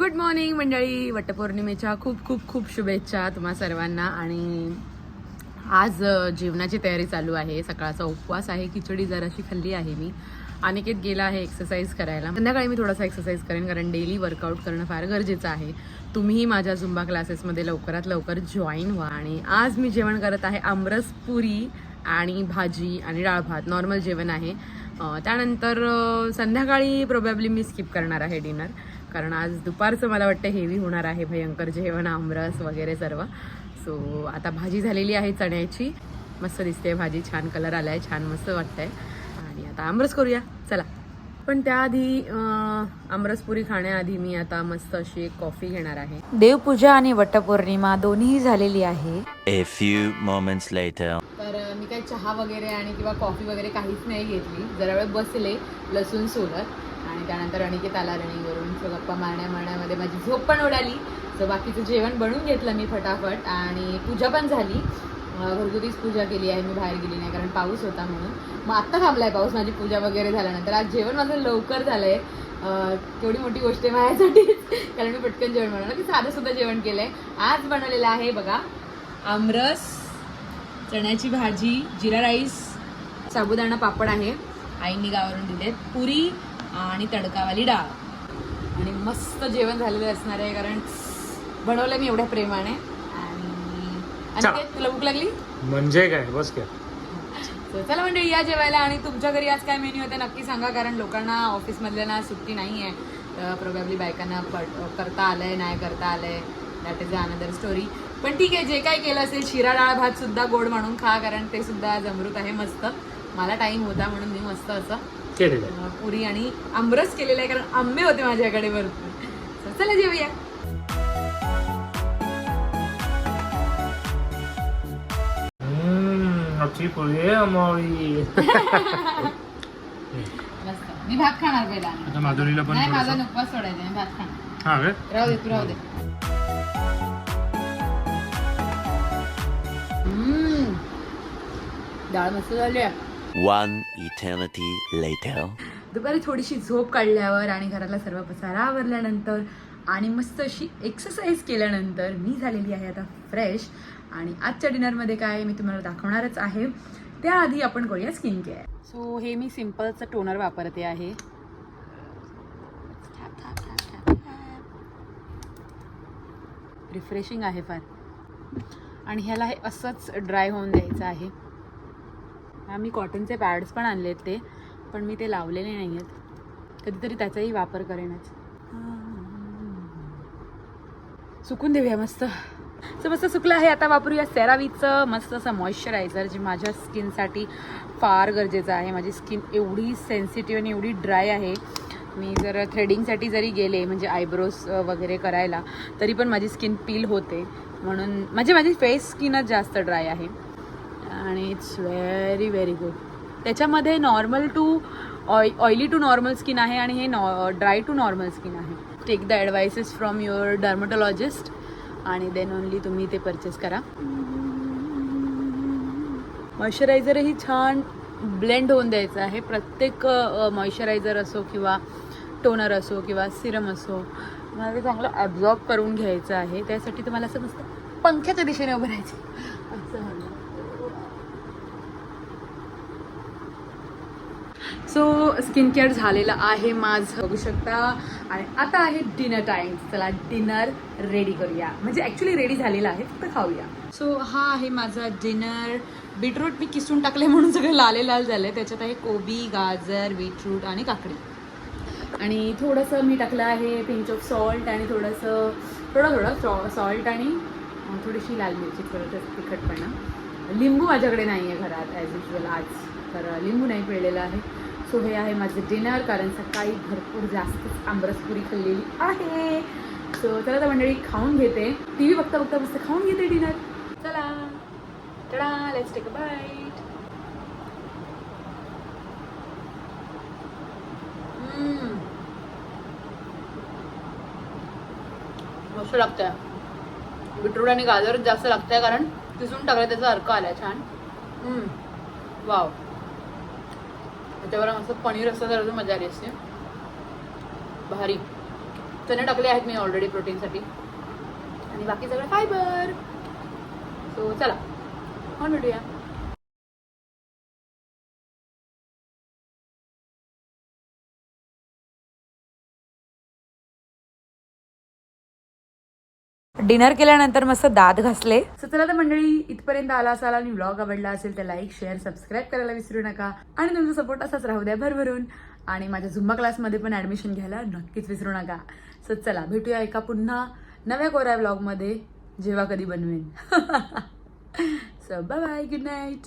Good morning मंडळी. वटपौर्णिमेच्या खूप खूप खूप शुभेच्छा तुम्हा सर्वांना. आणि आज जेवणाची तयारी चालू आहे. सकाळचा उपवास आहे. खिचडी जराशी खाल्ली आहे मी. अनिकेत गेला आहे एक्सरसाइज करायला. संध्याकाळी मी थोडासा एक्सरसाइज करेन कारण डेली वर्कआउट करणं फार गरजेचं आहे. तुम्हीही माझ्या झुंबा क्लासेसमध्ये लवकरात लवकर जॉईन व्हा. आणि आज मी जेवण करत आहे आमरस पुरी आणि भाजी आणि डाळ भात. नॉर्मल जेवण आहे. त्यानंतर संध्याकाळी प्रोबॅबली मी स्किप करणार आहे डिनर कारण आज दुपारचं मला वाटतं हेवी होणार आहे भयंकर जेवण आमरस वगैरे सर्व. सो आता भाजी झालेली आहे चण्याची. मस्त दिसते भाजी छान कलर आलाय छान मस्त वाटतंय. आणि आता आमरस करूया. चला. पण त्याआधी आमरसपुरी खाण्याआधी मी आता मस्त अशी एक कॉफी घेणार आहे. देवपूजा आणि वटपौर्णिमा दोन्हीही झालेली आहे. A few moments later. तर मी काही चहा वगैरे आणि किंवा कॉफी वगैरे काहीच नाही घेतली. जरा वेळ बसले लसूण सोलत. आणि त्यानंतर अनिकेत आला रनिंगवरून सो गप्पा मारण्या मारण्यामध्ये माझी झोप पण उडाली सो बाकीचं जेवण बनवून घेतलं मी फटाफट. आणि पूजा पण झाली. घरगुतीच पूजा केली आहे. मी बाहेर गेली नाही कारण पाऊस होता म्हणून. मग आत्ता थांबलाय पाऊस. माझी पूजा वगैरे झाल्यानंतर. आज जेवण माझं लवकर झालं आहे केवढी मोठी गोष्ट आहे माझ्यासाठी कारण मी पटकन जेवण बनवलं की साधं सुद्धा जेवण केलं आहे आज बनवलेलं आहे बघा. आमरस चण्याची भाजी जिरा राईस साबुदाणा पापड आहे. आईंनी गावावरून दिलेत. पुरी आणि तडकावाली डाळ. आणि मस्त जेवण झालेलं असणार आहे कारण बनवलं मी एवढ्या प्रेमाने. आणि आणि तुला भूक लागली? म्हणजे काय? बस काय चला मंडळी या जेवायला आणि तुमच्या घरी आज काय मेन्यू होते नक्की सांगा कारण लोकांना ऑफिसमधल्यांना सुट्टी नाही आहे तर प्रोबॅबली बायकांना पट करता आलंय नाही करता आलंय. दॅट इज अनदर स्टोरी पण ठीक आहे जे काय केलं असेल शिरा डाळ भात सुद्धा गोड म्हणून खा कारण ते सुद्धा जमरूत आहे मस्त. मला टाइम होता म्हणून मी मस्त असं केलेलं आहे. पुरी आणि आमरस केलेलं आहे कारण आंबे होते माझ्याकडे भरपूर. So, चला जेवूया. हम्म, पोळी आहे अमावळी मस्त. मी भात खाणार पहिला. आता माधुरीला पण नाही माझा थोडंसं- नुकवास सोडायचा मी भात खाणार. हा काय राहू दे तू राहू दे. हम्म. डाळ मस्त झाली आहे. One eternity later. दुपारी थोडीशी झोप काढल्यावर आणि घरातला सर्व पसारा आवरल्यानंतर आणि मस्त अशी एक्सरसाइज केल्यानंतर मी झालेली आहे आता फ्रेश आणि आजच्या डिनरमध्ये काय मी तुम्हाला दाखवणारच आहे. त्याआधी आपण करूया स्किन केअर सो हे मी सिम्पलचं टोनर वापरते आहे. रिफ्रेशिंग आहे फार. आणि ह्याला हे असंच ड्राय होऊन द्यायचं आहे. आम्ही कॉटनचे पॅड्स पण आणलेत ते पण मी ते लावलेले नाही आहेत कधीतरी त्याचाही वापर करेनच. सुकून देऊया मस्त. सो मस्त सुकलं आहे. आता वापरूया सेरावीचं मस्त असं मॉइश्चरायझर जे माझ्या स्किनसाठी फार गरजेचं आहे. माझी स्किन एवढी सेन्सिटिव्ह आणि एवढी ड्राय आहे. मी जर थ्रेडिंगसाठी जरी गेले म्हणजे आयब्रोज वगैरे करायला तरी पण माझी स्किन पील होते. म्हणून म्हणजे माझी फेस स्किनच जास्त ड्राय आहे. आणि इट्स व्हेरी व्हेरी गुड त्याच्यामध्ये नॉर्मल टू ऑय ऑइली टू नॉर्मल स्किन आहे आणि हे नॉ ड्राय टू नॉर्मल स्किन आहे. Take the advices from your dermatologist आणि देन ओनली तुम्ही ते परचेस करा. मॉइश्चरायझरही छान ब्लेंड होऊन द्यायचं आहे. प्रत्येक मॉइश्चरायझर असो किंवा टोनर असो किंवा सिरम असो मला ते चांगलं ॲब्झॉर्ब करून घ्यायचं आहे. त्यासाठी तुम्हाला असं मस्त पंख्याच्या दिशेने उभं राहायचं असं. सो स्किन केअर झालेलं आहे माझं. बघू शकता. आणि आता आहे डिनर टाईम चला डिनर रेडी करूया. म्हणजे ॲक्च्युली रेडी झालेलं आहे फक्त खाऊया. सो हा आहे माझा डिनर बीटरूट मी किसून टाकले म्हणून सगळं लाले लाल झालं त्याच्यात आहे कोबी गाजर बीटरूट आणि काकडी. आणि थोडंसं मी टाकलं आहे पिंच ऑफ सॉल्ट आणि थोडंसं थोडं थोडं सॉल्ट आणि थोडीशी लाल मिरची थोडं तिखटपणा. लिंबू माझ्याकडे नाही आहे घरात ॲज युजल आज. तर लिंबू नाही पिळलेलं आहे. सो हे आहे माझं डिनर कारण सकाळी भरपूर जास्तच आंबरसपुरी खाल्लेली आहे. सो चला तर मंडळी खाऊन घेते. टी व्ही बघता बघता मस्त खाऊन घेते डिनर चला. Tada let's take a bite मस्त लागतंय. बीटरूट आणि गाजर जास्त लागतंय कारण किसून टाकलं त्याचा अर्क आलाय छान. Mm. हम्म. वाव त्याच्यावर मस्त पनीर असतं तर अजून मजा आली असते. भारी. चणे टाकले आहेत मी ऑलरेडी प्रोटीनसाठी. आणि बाकी सगळं फायबर सो चला. ऑन भेटूया. डिनर केल्यानंतर मस्त दात घासले. चला तर मंडळी इथपर्यंत आला असाल आणि व्लॉग आवडला असेल तर लाईक शेअर सबस्क्राईब करायला विसरू नका. आणि तुमचा सपोर्ट असाच राहू द्या भरभरून. आणि माझ्या झुंबा क्लासमध्ये पण ॲडमिशन घ्यायला नक्कीच विसरू नका. सो चला भेटूया एका पुन्हा नव्या कोऱ्या ब्लॉगमध्ये जेव्हा कधी बनवेन. So bye bye good night